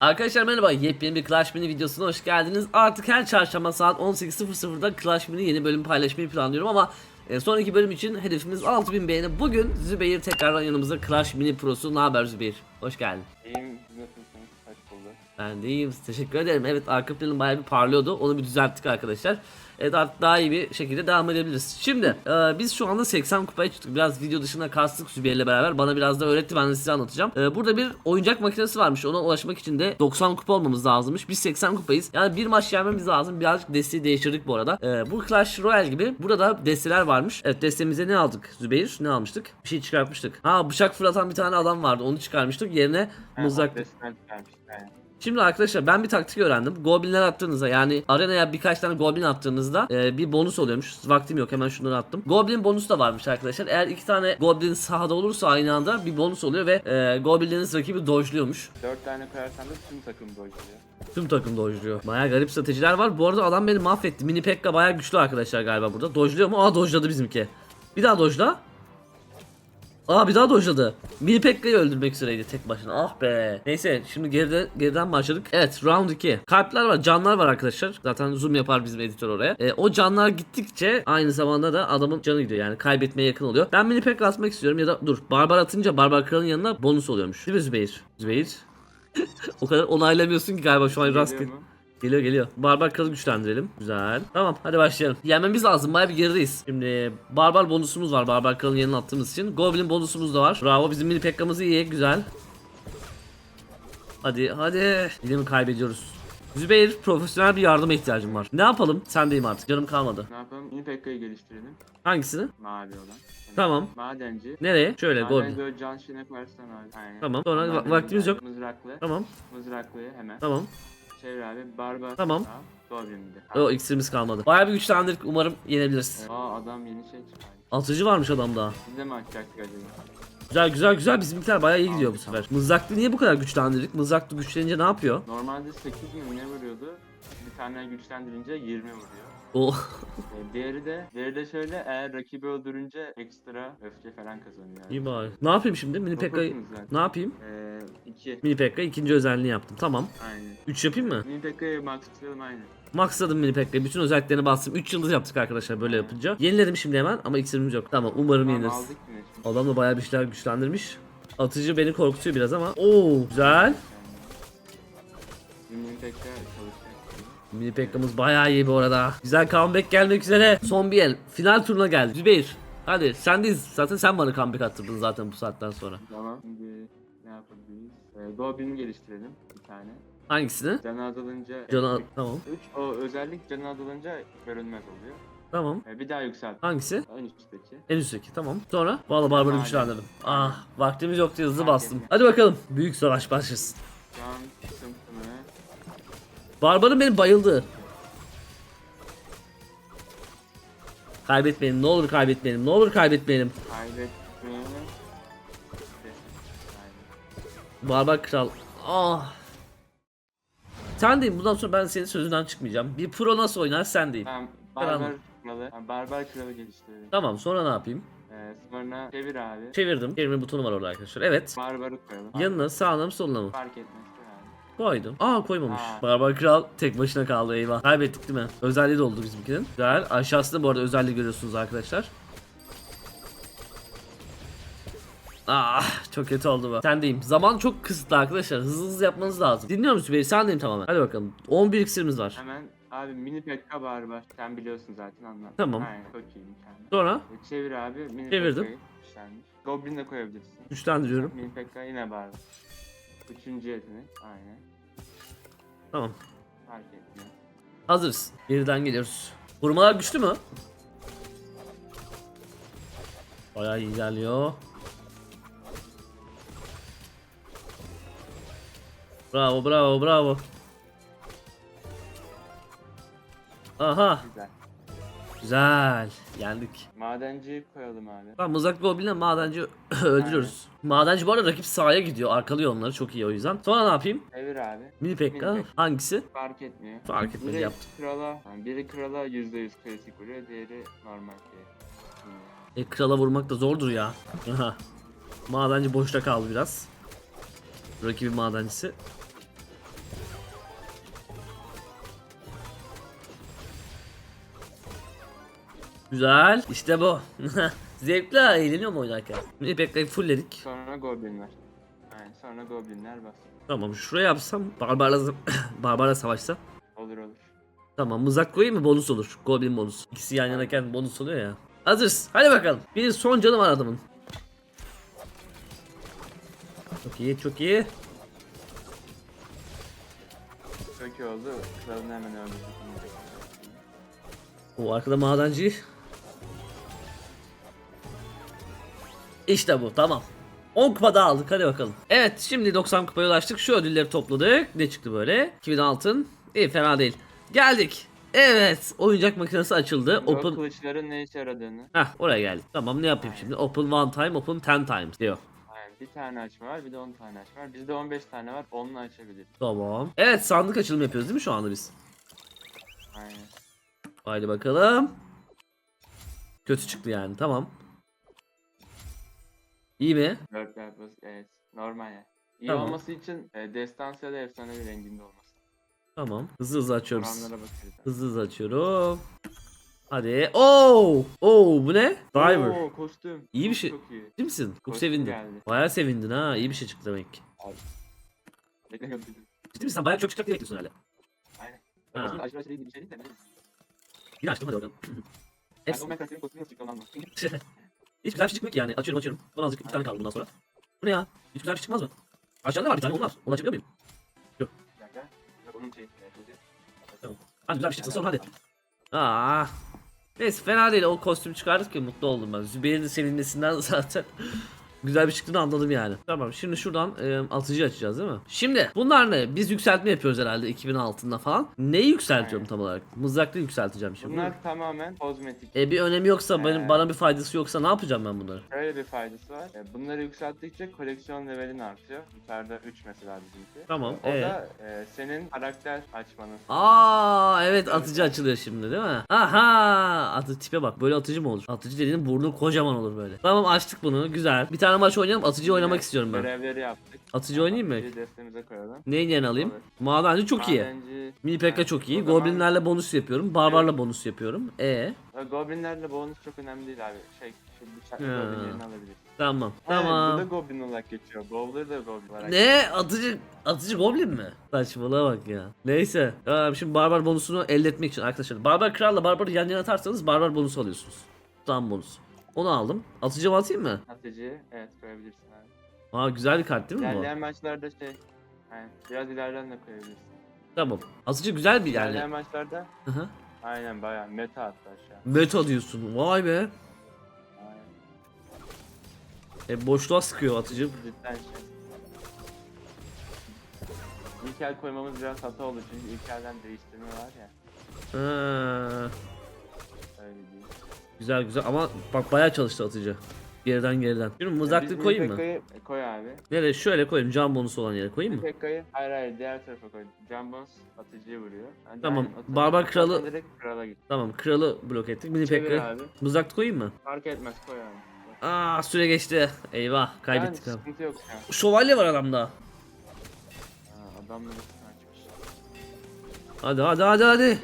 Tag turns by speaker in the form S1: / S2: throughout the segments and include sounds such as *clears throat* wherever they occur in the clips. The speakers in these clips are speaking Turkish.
S1: Arkadaşlar merhaba yepyeni bir Clash Mini videosuna hoş geldiniz. Artık her çarşamba saat 18.00'da Clash Mini yeni bölüm paylaşmayı planlıyorum ama e, sonraki bölüm için hedefimiz 6000 beğeni. Bugün Zübeyir tekrardan yanımızda Clash Mini Pro'su. Ne haber Zübeyir? Hoş geldin.
S2: İyiyim, bulduk.
S1: Ben de iyiyim. Teşekkür ederim. Evet arka planım bayağı bir parlıyordu. Onu bir düzelttik arkadaşlar. Evet artık daha iyi bir şekilde devam edebiliriz. Şimdi e, biz şu anda 80 kupaya çıktık. Biraz video dışında kastık Zübeyir'le beraber. Bana biraz da öğretti. Ben de size anlatacağım. E, burada bir oyuncak makinesi varmış. Ona ulaşmak için de 90 kupa olmamız lazımmış. Biz 80 kupayız. Yani bir maç yenmemiz lazım. Birazcık desteği değiştirdik bu arada. E, bu Clash Royale gibi burada desteler varmış. Evet destemize ne aldık Zübeyir? Ne almıştık? Bir şey çıkartmıştık. Ha bıçak fırlatan bir tane adam vardı. Onu çıkarmıştık. Yerine mızrak.
S2: Yani.
S1: Şimdi arkadaşlar ben bir taktik öğrendim. Goblinler attığınızda yani arenaya birkaç tane goblin attığınızda e, bir bonus oluyormuş. Vaktim yok hemen şunları attım. Goblin bonus da varmış arkadaşlar. Eğer iki tane goblin sahada olursa aynı anda bir bonus oluyor ve e, goblinleriniz rakibi dojluyormuş.
S2: Dört tane koyarsan da tüm takım dojluyor.
S1: Tüm takım dojluyor. Baya garip stratejiler var. Bu arada adam beni mahvetti. Mini Pekka baya güçlü arkadaşlar galiba burada. Dojluyor mu? Aa dojladı bizimki. Bir daha dojla. Aa bir daha dojladı. Mini Pekka'yı öldürmek üzereydi tek başına. Ah be. Neyse şimdi geride, geriden başladık. Evet round 2. Kalpler var, canlar var arkadaşlar. Zaten zoom yapar bizim editör oraya. E, o canlar gittikçe aynı zamanda da adamın canı gidiyor. Yani kaybetmeye yakın oluyor. Ben Mini Pekka atmak istiyorum ya da dur. Barbar atınca Barbar Kral'ın yanına bonus oluyormuş. Değil mi Zübeyir? Zübeyir. *laughs* o kadar onaylamıyorsun ki galiba şu an rastgele. Geliyor geliyor. Barbar kralı güçlendirelim. Güzel. Tamam hadi başlayalım. Yenmemiz lazım. Baya bir gerideyiz. Şimdi barbar bonusumuz var. Barbar kralın yanına attığımız için. Goblin bonusumuz da var. Bravo bizim mini pekkamız iyi. Güzel. Hadi hadi. Yine mi kaybediyoruz? Zübeyir profesyonel bir yardıma ihtiyacım var. Ne yapalım? Sendeyim artık. Canım kalmadı.
S2: Ne yapalım? Yine Pekka'yı geliştirelim.
S1: Hangisini?
S2: Mavi olan. Yani
S1: Tamam.
S2: Madenci.
S1: Nereye? Şöyle
S2: Maden
S1: goblin.
S2: böyle can şine koyarsan abi. Aynen.
S1: Tamam. Sonra va-
S2: Maden
S1: vaktimiz yok.
S2: Mızraklı.
S1: Tamam.
S2: Mızraklı hemen.
S1: Tamam.
S2: Çevir abi. Barbar.
S1: Tamam.
S2: Goblin de.
S1: O iksirimiz kalmadı. Baya bir güçlendirdik. Umarım yenebiliriz.
S2: Aa adam yeni şey çıkardı.
S1: Atıcı varmış adamda.
S2: Biz de mi açacaktık acaba?
S1: Güzel güzel güzel bizimkiler bayağı iyi gidiyor bu sefer. Mızraklı niye bu kadar güçlendirdik? Mızraklı güçlenince ne yapıyor?
S2: Normalde 8 mi ne vuruyordu? Bir tane güçlendirince 20 vuruyor.
S1: O
S2: Ee, Diğeri de, diğeri de şöyle eğer rakibi öldürünce ekstra öfke falan kazanıyor.
S1: iyi bari. Ne yapayım şimdi? Mini
S2: Dokuzsunuz zaten.
S1: ne yapayım?
S2: Ee, iki.
S1: Mini Pekka ikinci özelliğini yaptım. Tamam.
S2: Aynen.
S1: 3 yapayım mı?
S2: Mini Pekka'yı maxlayalım aynen.
S1: Maxladım Mini Pekka'yı. Bütün özelliklerini bastım. 3 yıldız yaptık arkadaşlar böyle yapınca. Yeniledim şimdi hemen ama iksirimiz yok. Tamam umarım
S2: Tamam
S1: yeniriz.
S2: aldık yine şimdi.
S1: Adam da bayağı bir şeyler güçlendirmiş. Atıcı beni korkutuyor biraz ama. Oo güzel.
S2: Mini Pekka çalışacak.
S1: Mini Pekka'mız bayağı iyi bu arada. Güzel comeback gelmek üzere. Son bir el. Final turuna geldi. Zübeyir. Hadi sendeyiz. Zaten sen bana comeback attırdın zaten bu saatten sonra.
S2: Tamam. Şimdi yapabiliriz? Ee, Goblin'i geliştirelim bir tane.
S1: Hangisini?
S2: Canı azalınca...
S1: Cana tamam.
S2: 3 o özellik canı azalınca görünmez oluyor.
S1: Tamam.
S2: Ee, bir daha yükselt.
S1: Hangisi?
S2: En üstteki.
S1: En üstteki tamam. Sonra Valla Barbar'ı
S2: Aynen.
S1: güçlendirdim. Ah vaktimiz yok diye hızlı
S2: Fark
S1: bastım. Hadi bakalım. Büyük savaş başlasın.
S2: Can sıkıntını
S1: Barbar'ın beni bayıldı. Kaybetmeyelim ne olur kaybetmeyelim ne olur kaybetmeyelim.
S2: kaybetmeyelim.
S1: Barbar kral. Ah. Sendeyim bundan sonra ben senin sözünden çıkmayacağım. Bir pro nasıl oynar sendeyim.
S2: Tamam.
S1: Tamam.
S2: Barbar kralı. Yani barbar kralı geliştirelim.
S1: Tamam sonra ne yapayım?
S2: Ee, sonra çevir abi.
S1: Çevirdim. Çevirme butonu var orada arkadaşlar. Evet.
S2: Barbarı koyalım.
S1: Yanına sağına mı soluna mı?
S2: Fark etmez.
S1: Koydum. Aa koymamış.
S2: Aa.
S1: Barbar Kral tek başına kaldı eyvah. Kaybettik değil mi? Özelliği de oldu bizimkinin. Güzel. Aşağısında bu arada özelliği görüyorsunuz arkadaşlar. Ah çok kötü oldu bu. Sendeyim. Zaman çok kısıtlı arkadaşlar. Hızlı hızlı yapmanız lazım. Dinliyor musun beni? Sendeyim tamamen. Hadi bakalım. 11 iksirimiz var.
S2: Hemen abi mini pekka barbar. Sen biliyorsun zaten anlat.
S1: Tamam.
S2: Aynen çok iyi mükemmel.
S1: Sonra
S2: Ee, Çevir abi. Mini
S1: Çevirdim.
S2: pekkayı güçlendir. Goblin de koyabilirsin.
S1: güçlendiriyorum.
S2: Mini pekka yine barbar. Üçüncü yetenek. Aynen.
S1: Tamam.
S2: Fark etmiyor.
S1: Hazırız. Geriden geliyoruz. Vurmalar güçlü mü? Bayağı iyi ilerliyor. Bravo bravo bravo. Aha
S2: Güzel.
S1: güzel yendik.
S2: Madenci koyalım abi.
S1: Tamam mızrak goblinle madenci *clears throat* öldürüyoruz. Madenci bu arada rakip sahaya gidiyor arkalıyor onları çok iyi o yüzden. Sonra ne yapayım?
S2: Çevir abi.
S1: Mini Pekka
S2: Mini Pekka.
S1: hangisi?
S2: Fark etmiyor.
S1: Fark etmedi,
S2: Biri
S1: yaptım.
S2: krala, yani biri krala %100 kritik vuruyor, diğeri normal şey.
S1: E krala vurmak da zordur ya. Aha. Madenci boşta kaldı biraz. Rakibi madencisi. Güzel. İşte bu. *laughs* Zevkli ha, eğleniyorum oynarken. Mini Pekka'yı fullledik.
S2: Sonra goblinler. Aynen sonra goblinler bas.
S1: Tamam şuraya yapsam barbarla *coughs* barbarla savaşsam.
S2: Olur olur.
S1: Tamam mızrak koyayım mı bonus olur. Goblin bonus. İkisi yan yanayken bonus oluyor ya. Hazırız. Hadi bakalım. Bir son canı var adamın. Çok iyi çok iyi.
S2: Çok iyi oldu. Kralını hemen öldürdük.
S1: O arkada madenci. İşte bu tamam. 10 kupa daha aldık hadi bakalım. Evet şimdi 90 kupaya ulaştık. Şu ödülleri topladık. Ne çıktı böyle? 2000 altın. İyi fena değil. Geldik. Evet oyuncak makinesi açıldı.
S2: O
S1: Open
S2: kılıçların ne işe yaradığını.
S1: Heh oraya geldik. Tamam ne yapayım şimdi? Open one time, open ten times diyor.
S2: Aynen. Bir tane açma var bir de 10 tane açma var. Bizde 15 tane var. Onunla açabiliriz.
S1: Tamam. Evet sandık açılımı yapıyoruz değil mi şu anda biz?
S2: Aynen.
S1: Haydi bakalım. Kötü çıktı yani tamam. İyi mi?
S2: Dört yapız. Evet. Normal ya. İyi
S1: Tamam.
S2: olması için e, destansı ya da efsanevi renginde olması.
S1: Tamam. Hızlı hızlı açıyoruz.
S2: Oranlara.
S1: Hızlı hızlı açıyorum. Hadi. Oo! Oo bu ne? Diver.
S2: Oo, kostüm.
S1: İyi bir
S2: Çok,
S1: şey.
S2: Çok iyi.
S1: Değil misin? Çok
S2: Kostüm
S1: sevindim.
S2: geldi.
S1: Bayağı sevindin ha. İyi bir şey çıktı demek ki.
S2: Beklemiyordum.
S1: Ciddi misin? Sen bayağı çok çıkacak diye bekliyorsun herhalde.
S2: Aynen.
S1: Ha.
S2: Aslında iyi bir şey değil de.
S1: Bir açtım hadi bakalım.
S2: Ben
S1: Hepsi.
S2: o Minecraft'ın kostümü nasıl çıktı. *laughs*
S1: Hiç güzel bir şey çıkmıyor ki yani. Açıyorum açıyorum. Bana azıcık bir tane kaldı bundan sonra. Bu ne ya? Hiç güzel bir şey çıkmaz mı? Aşağıda var bir tane olmaz. Onu açabiliyor muyum?
S2: Yok, kılıcı.
S1: Hadi güzel bir şey çıksın sonra hadi. Aa. Neyse fena değil o kostüm çıkardık ki mutlu oldum ben. Zübeyir'in sevinmesinden *laughs* zaten güzel bir çıktığını anladım yani. Tamam şimdi şuradan e, atıcı açacağız değil mi? Şimdi bunlar ne? Biz yükseltme yapıyoruz herhalde 2000 altında falan. Neyi yükseltiyorum tam olarak? Mızraklı yükselteceğim şimdi.
S2: Bunlar tamamen kozmetik.
S1: E bir önemi yoksa benim
S2: Ee.
S1: bana bir faydası yoksa ne yapacağım ben bunları?
S2: Şöyle bir faydası var. E, Bunları yükselttikçe koleksiyon levelin artıyor. Yukarıda 3 mesela bizimki.
S1: Tamam,
S2: O
S1: ee?
S2: da e, senin karakter açmanı.
S1: Aa evet atıcı açılıyor şimdi değil mi? Aha atı tipe bak böyle atıcı mı olur? Atıcı dediğin burnu kocaman olur böyle. Tamam açtık bunu güzel. Bir tane maç oynayalım atıcı oynamak istiyorum ben.
S2: Görevleri yaptık.
S1: Atıcı oynayayım mı?
S2: Atıcıyı destemize koyalım.
S1: Neyin yerini alayım?
S2: Olur.
S1: Madenci çok iyi.
S2: Madenci-
S1: Mini Pekka çok iyi.
S2: o zaman-
S1: Goblinlerle bonus yapıyorum. Barbarla bonus yapıyorum. E
S2: E, Goblinlerle bonus çok önemli değil abi. Şey, şu bıçaklı
S1: Ha.
S2: goblinlerini alabilirsin.
S1: tamam.
S2: Ha, Bu da
S1: Tamam.
S2: goblin olarak geçiyor. Bowler da goblin olarak.
S1: Ne? Atıcı atıcı goblin mi? Saçmalığa bak ya. Neyse. Tamam şimdi barbar bonusunu elde etmek için arkadaşlar. Barbar kralla barbarı yan yana atarsanız barbar bonusu alıyorsunuz. Tam bonus. Onu aldım. Atıcı mı atayım mı?
S2: Atıcı evet koyabilirsin abi.
S1: Aa güzel bir kart değil mi bu?
S2: İlerleyen maçlarda şey. Aynen. Biraz ileriden de koyabilirsin.
S1: Tamam. Atıcı güzel bir
S2: İlerleyen
S1: yani.
S2: maçlarda
S1: Hı hı.
S2: aynen bayağı meta hatta şu an.
S1: Meta diyorsun. Vay be.
S2: Aynen.
S1: E boşluğa sıkıyor atıcı.
S2: Cidden şey. İlk el koymamız biraz hata oldu çünkü ilk elden değiştirme var ya.
S1: Ha,
S2: Öyle değil.
S1: Güzel güzel ama bak bayağı çalıştı atıcı. Geriden geriden. Şimdi
S2: Biz
S1: mızraklı
S2: Mini
S1: koyayım mı?
S2: Pekka'yı- Koy abi.
S1: Nereye? Şöyle koyayım. Can bonusu olan yere koyayım mı?
S2: Pekka'yı hayır hayır diğer tarafa koy. Jambons atıcıya vuruyor. Yani
S1: Tamam,
S2: atıcı-
S1: Barbar Kralı-
S2: Direkt krala git.
S1: Tamam kralı blok ettik. Mini
S2: Çevir
S1: Pekka.
S2: abi.
S1: Mızraklı koyayım mı?
S2: Fark etmez koy abi.
S1: Aa süre geçti. Eyvah kaybettik
S2: yani,
S1: abi.
S2: sıkıntı yok an.
S1: Şövalye var adamda.
S2: Ha, adamlar hepsini açmış.
S1: Hadi hadi hadi hadi.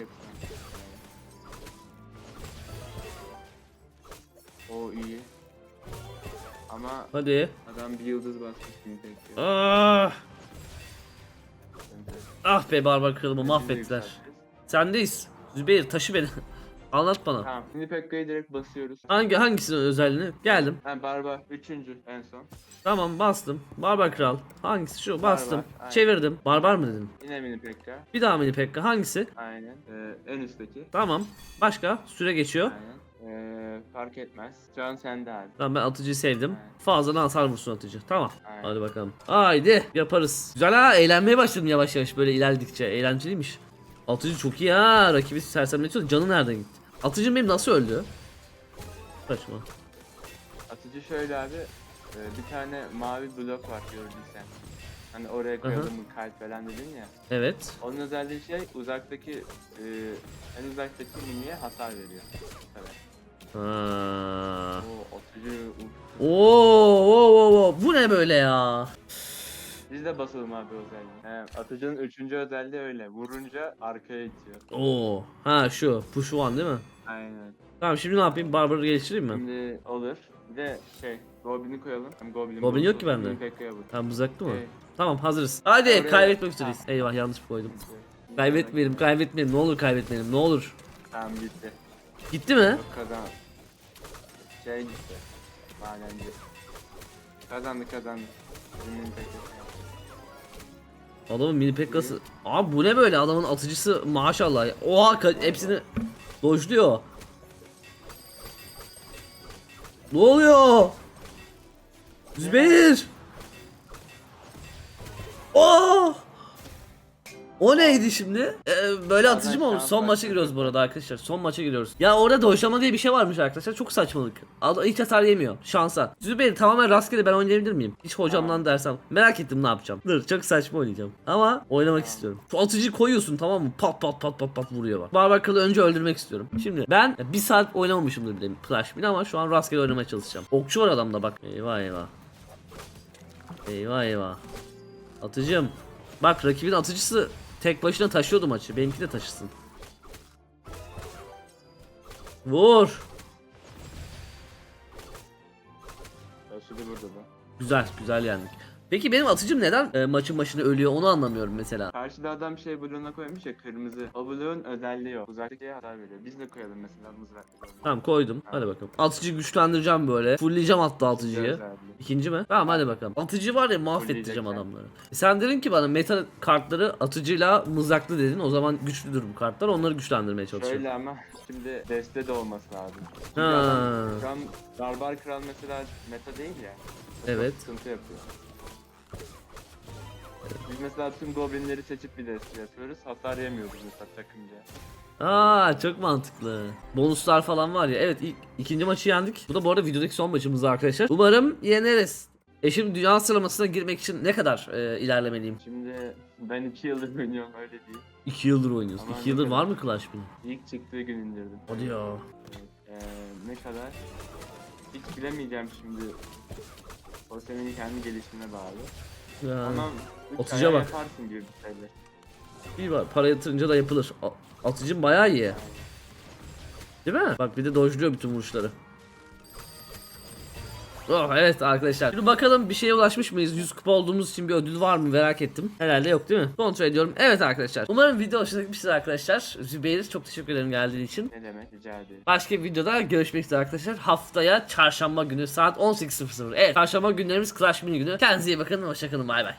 S2: Ama
S1: Hadi.
S2: adam bir yıldız basmış gibi bekliyor.
S1: Ah. Ah be barbar kralımı mahvettiler. Sendeyiz. Zübeyir taşı beni. *laughs* Anlat bana.
S2: Tamam. Şimdi Pekka'yı direkt basıyoruz.
S1: Hangi hangisinin özelliğini? Geldim.
S2: Ha Barbar. Üçüncü en son.
S1: Tamam bastım. Barbar kral. Hangisi şu? Bastım.
S2: aynen.
S1: Çevirdim. Barbar mı dedim?
S2: Yine mini Pekka.
S1: Bir daha mini Pekka. Hangisi?
S2: Aynen. Ee, en üstteki.
S1: Tamam. Başka? Süre geçiyor.
S2: Aynen. Fark etmez. Can sende abi.
S1: Tamam ben atıcıyı sevdim.
S2: Aynen.
S1: Fazladan hasar vursun atıcı. Tamam.
S2: Aynen.
S1: Hadi bakalım. Haydi yaparız. Güzel ha eğlenmeye başladım yavaş yavaş böyle ilerledikçe. Eğlenceliymiş. Atıcı çok iyi ha. Rakibi sersemletiyor. Canı nereden gitti? Atıcım benim nasıl öldü? Saçma.
S2: Atıcı şöyle abi. e, bir tane mavi blok var gördüysen. Hani oraya koyalım mı kalp falan dedin ya.
S1: Evet.
S2: Onun özelliği şey uzaktaki e, en uzaktaki miniye hasar veriyor. Evet.
S1: Ha.
S2: O atıcı uf.
S1: Oo, oo, oo, oo. Bu ne böyle ya?
S2: Biz de basalım abi özelliği. He, atıcının üçüncü özelliği öyle. Vurunca arkaya itiyor.
S1: Oo. Ha şu. Push one değil mi?
S2: Aynen.
S1: Tamam şimdi ne yapayım? Barbar'ı geliştireyim mi?
S2: Şimdi olur. Bir de şey, Goblin'i koyalım. Hem Goblin
S1: Goblin yok ki bende. Tamam mızraktı mı?
S2: Şey,
S1: Tamam hazırız. Hadi
S2: Oraya-
S1: kaybetmek üzereyiz. Eyvah yanlış koydum. Kaybetmeyelim kaybetmeyelim. Ne olur kaybetmeyelim ne olur.
S2: Tamam gitti.
S1: Gitti mi?
S2: Yok kazan. Şey gitti. Madenci. Kazandı kazandı. Bizim.
S1: Adamın mini pekkası. Abi bu ne böyle adamın atıcısı maşallah. Oha hepsini dojluyor. Ne oluyor? Zübeyir. Oh! O neydi şimdi? Ee, böyle atıcı mı olmuş? Son maça giriyoruz bu arada arkadaşlar. Son maça giriyoruz. Ya orada dojlama diye bir şey varmış arkadaşlar. Çok saçmalık. Ad- Hiç hasar yemiyor. Şansa. Zübeyir tamamen rastgele ben oynayabilir miyim? Hiç hocamdan dersem. Merak ettim ne yapacağım. Dur çok saçma oynayacağım. Ama oynamak istiyorum. Şu atıcıyı koyuyorsun tamam mı? Pat pat pat pat pat vuruyor bak. Barbar kralı önce öldürmek istiyorum. Şimdi ben bir saat oynamamışımdır bile Clash Bile ama şu an rastgele oynamaya çalışacağım. Okçu var adamda bak. Eyvah eyvah. Eyvah eyvah. Atıcım. Bak rakibin atıcısı tek başına taşıyordu maçı. Benimki de taşısın. Vur.
S2: Taşıdı burada da.
S1: Güzel güzel yendik. Peki benim atıcım neden e, maçın başında ölüyor onu anlamıyorum mesela.
S2: Karşıda adam şey bloğuna koymuş ya kırmızı. O bloğun özelliği yok. Uzaktaki hasar veriyor. Biz de koyalım mesela mızraklı.
S1: Tamam koydum. Hadi bakalım. Atıcıyı güçlendireceğim böyle. Fullleyeceğim hatta atıcıyı.
S2: Özelliği.
S1: İkinci mi? Tamam hadi bakalım. Atıcı var ya mahvedeceğim
S2: Fulleyecekler.
S1: adamları. E sen dedin ki bana meta kartları atıcıyla mızraklı dedin. O zaman güçlüdür bu kartlar. Onları güçlendirmeye çalışıyorum.
S2: Şöyle ama şimdi deste de olması lazım. Çünkü
S1: Ha.
S2: adam an Barbar Kral mesela meta değil ya. Çok
S1: Evet.
S2: Sıkıntı yapıyor. Biz mesela tüm goblinleri seçip bir deste yapıyoruz. Hasar yemiyoruz mesela takımca.
S1: Aa çok mantıklı. Bonuslar falan var ya. Evet ilk, ikinci maçı yendik. Bu da bu arada videodaki son maçımız arkadaşlar. Umarım yeneriz. E şimdi dünya sıralamasına girmek için ne kadar e, ilerlemeliyim?
S2: Şimdi ben 2 yıldır *laughs* oynuyorum öyle değil.
S1: 2 yıldır oynuyorsun.
S2: Aman
S1: 2 yıldır var mı Clash Bini?
S2: İlk çıktığı gün indirdim.
S1: Hadi ya.
S2: Ee, ne kadar? Hiç bilemeyeceğim şimdi. O senin kendi gelişimine bağlı.
S1: Ya.
S2: Ama üç
S1: Atıcıya bak.
S2: yaparsın gibi bir şeyler.
S1: İyi var. Para yatırınca da yapılır. A- atıcım bayağı iyi. Değil mi? Bak bir de dojluyor bütün vuruşları. Oh evet arkadaşlar. Şimdi bakalım bir şeye ulaşmış mıyız? 100 kupa olduğumuz için bir ödül var mı merak ettim. Herhalde yok değil mi? Kontrol ediyorum. Evet arkadaşlar. Umarım video hoşuna gitmiştir arkadaşlar. Zübeyir çok teşekkür ederim geldiğin için.
S2: Ne demek rica ederim.
S1: Başka bir videoda görüşmek üzere arkadaşlar. Haftaya çarşamba günü saat 18.00. Evet çarşamba günlerimiz Clash Mini günü. Kendinize iyi bakın. Hoşçakalın. Bay bay.